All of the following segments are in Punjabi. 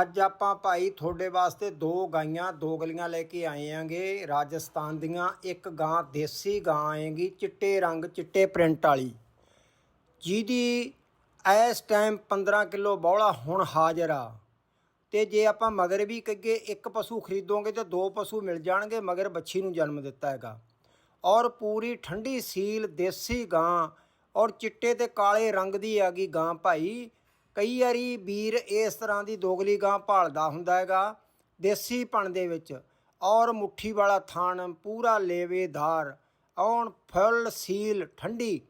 ਅੱਜ ਆਪਾਂ ਭਾਈ ਤੁਹਾਡੇ ਵਾਸਤੇ ਦੋ ਗਾਈਆਂ, ਦੋ ਗਲੀਆਂ ਲੈ ਕੇ ਆਏ ਆਂਗੇ। ਰਾਜਸਥਾਨ ਦੀਆਂ ਇੱਕ ਗਾਂ ਦੇਸੀ ਗਾਂ ਆਏਗੀ, ਚਿੱਟੇ ਰੰਗ, ਚਿੱਟੇ ਪ੍ਰਿੰਟ ਵਾਲੀ। ਜਿਹਦੀ ਇਸ ਟਾਈਮ 15 ਕਿਲੋ ਬੌਲਾ ਹੁਣ ਹਾਜ਼ਰ ਆ। ਤੇ ਜੇ ਆਪਾਂ ਮਗਰ ਵੀ ਕਹੀਏ ਇੱਕ ਪਸ਼ੂ ਖਰੀਦੋਗੇ ਤਾਂ ਦੋ ਪਸ਼ੂ ਮਿਲ ਜਾਣਗੇ, ਮਗਰ ਬੱਚੀ ਨੂੰ ਜਨਮ ਦਿੱਤਾ ਹੈਗਾ। ਔਰ ਪੂਰੀ ਠੰਡੀ ਸੀਲ ਦੇਸੀ ਗਾਂ ਔਰ ਚਿੱਟੇ ਤੇ ਕਾਲੇ ਰੰਗ ਦੀ ਹੈਗੀ ਗਾਂ ਭਾਈ। ਕਈ ਵਾਰੀ ਵੀਰ ਇਸ ਤਰ੍ਹਾਂ ਦੀ ਦੋਗਲੀ ਗਾਂ ਭਾਲਦਾ ਹੁੰਦਾ ਹੈਗਾ, ਦੇਸੀ ਪਣ ਦੇ ਵਿੱਚ। ਔਰ ਮੁੱਠੀ ਵਾਲਾ ਥਣ ਪੂਰਾ ਲੇਵੇਦਾਰ ਔਨ ਫੁੱਲ ਸੀਲ ਠੰਡੀ।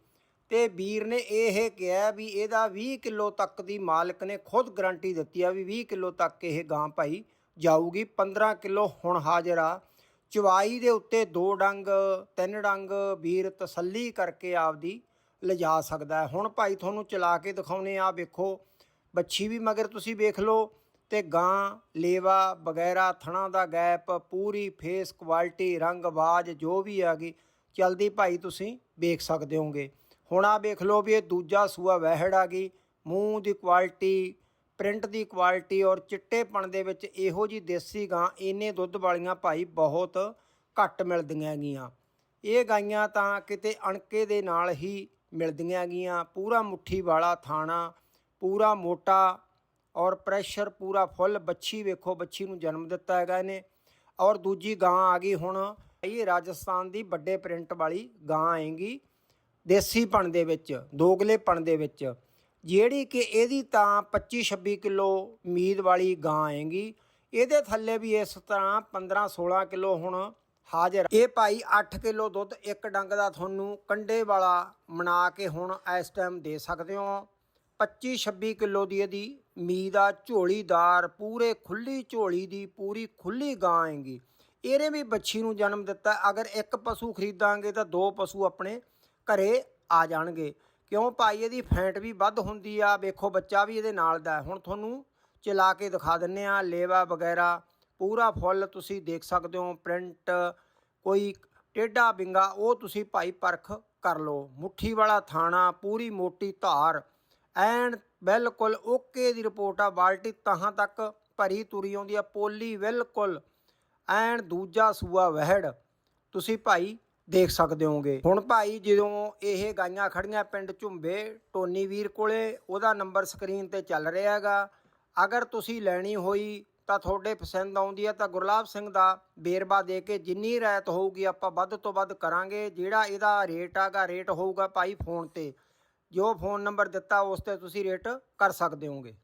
ਤੇ ਵੀਰ ਨੇ ਇਹ ਕਿਹਾ ਵੀ ਇਹਦਾ 20 ਕਿਲੋ ਤੱਕ ਦੀ ਮਾਲਕ ਨੇ ਖੁਦ ਗਾਰੰਟੀ ਦਿੱਤੀ ਆ ਵੀ 20 ਕਿਲੋ ਤੱਕ ਇਹ ਗਾਂ ਭਾਈ ਜਾਊਗੀ। 15 ਕਿਲੋ ਹੁਣ ਹਾਜ਼ਰ ਆ। ਚਵਾਈ ਦੇ ਉੱਤੇ ਦੋ ਡੰਗ, ਤਿੰਨ ਡੰਗ ਵੀਰ ਤਸੱਲੀ ਕਰਕੇ ਆਪਦੀ ਲਿਜਾ ਸਕਦਾ ਹੁਣ ਭਾਈ ਤੁਹਾਨੂੰ ਚਲਾ ਕੇ ਦਿਖਾਉਨੇ ਆ, ਵੇਖੋ। ਬੱਛੀ ਵੀ ਮਗਰ ਤੁਸੀਂ ਵੇਖ ਲਓ ਤੇ ਗਾਂ, ਲੇਵਾ, ਵਗੈਰਾ, ਥਣਾ ਦਾ ਗੈਪ, ਪੂਰੀ ਫੇਸ ਕੁਆਲਿਟੀ ਰੰਗ, ਆਵਾਜ਼, ਜੋ ਵੀ ਹੈਗੀ ਚਲਦੀ ਭਾਈ ਤੁਸੀਂ ਵੇਖ ਸਕਦੇ ਹੋਗੇ ਹੁਣ ਆ ਵੇਖ ਲਓ ਵੀ ਇਹ ਦੂਜਾ ਸੂਆ ਵਹਿੜ ਆ ਗਈ, ਮੂੰਹ ਦੀ ਕੁਆਲਿਟੀ ਪ੍ਰਿੰਟ ਦੀ ਕੁਆਲਿਟੀ ਔਰ ਚਿੱਟੇਪਣ ਦੇ ਵਿੱਚ ਇਹੋ ਜੀ ਦੇਸੀ ਗਾਂ, ਇੰਨੇ ਦੁੱਧ ਵਾਲੀਆਂ ਭਾਈ ਬਹੁਤ ਘੱਟ ਮਿਲਦੀਆਂ ਹੈਗੀਆਂ ਇਹ ਗਾਈਆਂ ਤਾਂ ਕਿਤੇ ਅਣਕੇ ਦੇ ਨਾਲ ਹੀ ਮਿਲਦੀਆਂ ਹੈਗੀਆਂ ਪੂਰਾ ਮੁੱਠੀ ਵਾਲਾ ਥਾਣਾ ਪੂਰਾ ਮੋਟਾ ਔਰ ਪ੍ਰੈਸ਼ਰ ਪੂਰਾ ਫੁੱਲ ਬੱਚੀ ਵੇਖੋ ਬੱਚੀ ਨੂੰ ਜਨਮ ਦਿੱਤਾ ਹੈਗਾ ਇਹਨੇ। ਔਰ ਦੂਜੀ ਗਾਂ ਆ ਗਈ ਹੁਣ, ਇਹ ਰਾਜਸਥਾਨ ਦੀ ਵੱਡੇ ਪ੍ਰਿੰਟ ਵਾਲੀ ਗਾਂ ਆਏਗੀ, ਦੇਸੀ ਪਣ ਦੇ ਵਿੱਚ, ਦੋਗਲੇ ਪਣ ਦੇ ਵਿੱਚ। ਜਿਹੜੀ ਕਿ ਇਹਦੀ ਤਾਂ 25 26 ਕਿਲੋ ਉਮੀਦ ਵਾਲੀ ਗਾਂ ਆਏਗੀ। ਇਹਦੇ ਥੱਲੇ ਵੀ ਇਸ ਤਰ੍ਹਾਂ 15 16 ਕਿਲੋ ਹੁਣ ਹਾਜ਼ਰ ਇਹ ਭਾਈ 8 ਕਿਲੋ ਦੁੱਧ ਇੱਕ ਡੰਗ ਦਾ ਤੁਹਾਨੂੰ ਕੰਡੇ ਵਾਲਾ ਮਨਾ ਕੇ ਹੁਣ ਇਸ ਟਾਈਮ ਦੇ ਸਕਦੇ ਹੋ। 25 26 ਕਿਲੋ ਦੀ ਇਹਦੀ ਉਮੀਦ ਆ ਝੋਲੀਦਾਰ, ਪੂਰੇ ਖੁੱਲੀ ਝੋਲੀ ਦੀ ਪੂਰੀ ਖੁੱਲੀ ਗਾਂ ਆਏਗੀ ਇਹਨੇ ਵੀ ਬੱਚੀ ਨੂੰ ਜਨਮ ਦਿੱਤਾ। ਅਗਰ ਇੱਕ ਪਸ਼ੂ ਖਰੀਦਾਂਗੇ ਤਾਂ ਦੋ ਪਸ਼ੂ ਆਪਣੇ ਘਰੇ ਆ ਜਾਣਗੇ। ਕਿਉਂ? ਭਾਈ, ਇਹਦੀ ਫੈਂਟ ਵੀ ਵੱਧ ਹੁੰਦੀ ਆ। ਵੇਖੋ, ਬੱਚਾ ਵੀ ਇਹਦੇ ਨਾਲ ਦਾ ਹੁਣ ਤੁਹਾਨੂੰ ਚਲਾ ਕੇ ਦਿਖਾ ਦਿੰਨੇ ਆ। ਲੇਵਾ ਵਗੈਰਾ, ਪੂਰਾ ਫੁੱਲ ਤੁਸੀਂ ਦੇਖ ਸਕਦੇ ਹੋ। ਪ੍ਰਿੰਟ, ਕੋਈ ਟੇਢਾ ਬਿੰਗਾ, ਉਹ ਤੁਸੀਂ ਭਾਈ ਪਰਖ ਕਰ ਲਓ। ਮੁੱਠੀ ਵਾਲਾ ਥਾਣਾ, ਪੂਰੀ ਮੋਟੀ ਧਾਰ। ਐਨ ਬਿਲਕੁਲ ਓਕੇ ਦੀ ਰਿਪੋਰਟ ਆ, ਬਾਲਟੀ ਤਹਾਂ ਤੱਕ ਭਰੀ ਤੁਰੀ ਆਉਂਦੀ ਆ, ਪੋਲੀ ਬਿਲਕੁਲ। ਐਨ ਦੂਜਾ ਸੂਆ ਵਹਿੜ, ਤੁਸੀਂ ਭਾਈ ਦੇਖ ਸਕਦੇ ਹੋਗੇ ਹੁਣ ਭਾਈ ਜਦੋਂ ਇਹ ਗਾਈਆਂ ਖੜੀਆਂ ਪਿੰਡ ਝੁੰਬੇ, ਟੋਨੀ ਵੀਰ ਕੋਲੇ, ਉਹਦਾ ਨੰਬਰ ਸਕਰੀਨ ਤੇ ਚੱਲ ਰਿਹਾ ਹੈਗਾ। ਅਗਰ ਤੁਸੀਂ ਲੈਣੀ ਹੋਈ ਤਾਂ ਤੁਹਾਡੇ ਪਸੰਦ ਆਉਂਦੀ ਹੈ ਤਾਂ ਗੁਰਲਾਬ ਸਿੰਘ ਦਾ ਬੇਰਬਾ ਦੇ ਕੇ ਜਿੰਨੀ ਰਾਇਤ ਹੋਊਗੀ ਆਪਾਂ ਵੱਧ ਤੋਂ ਵੱਧ ਕਰਾਂਗੇ। ਜਿਹੜਾ ਇਹਦਾ ਰੇਟ ਆਗਾ ਰੇਟ ਹੋਊਗਾ ਭਾਈ ਫੋਨ ਤੇ। ਜੋ ਫੋਨ ਨੰਬਰ ਦਿੱਤਾ ਉਸ ਤੇ ਤੁਸੀਂ ਰੇਟ ਕਰ ਸਕਦੇ ਹੋਗੇ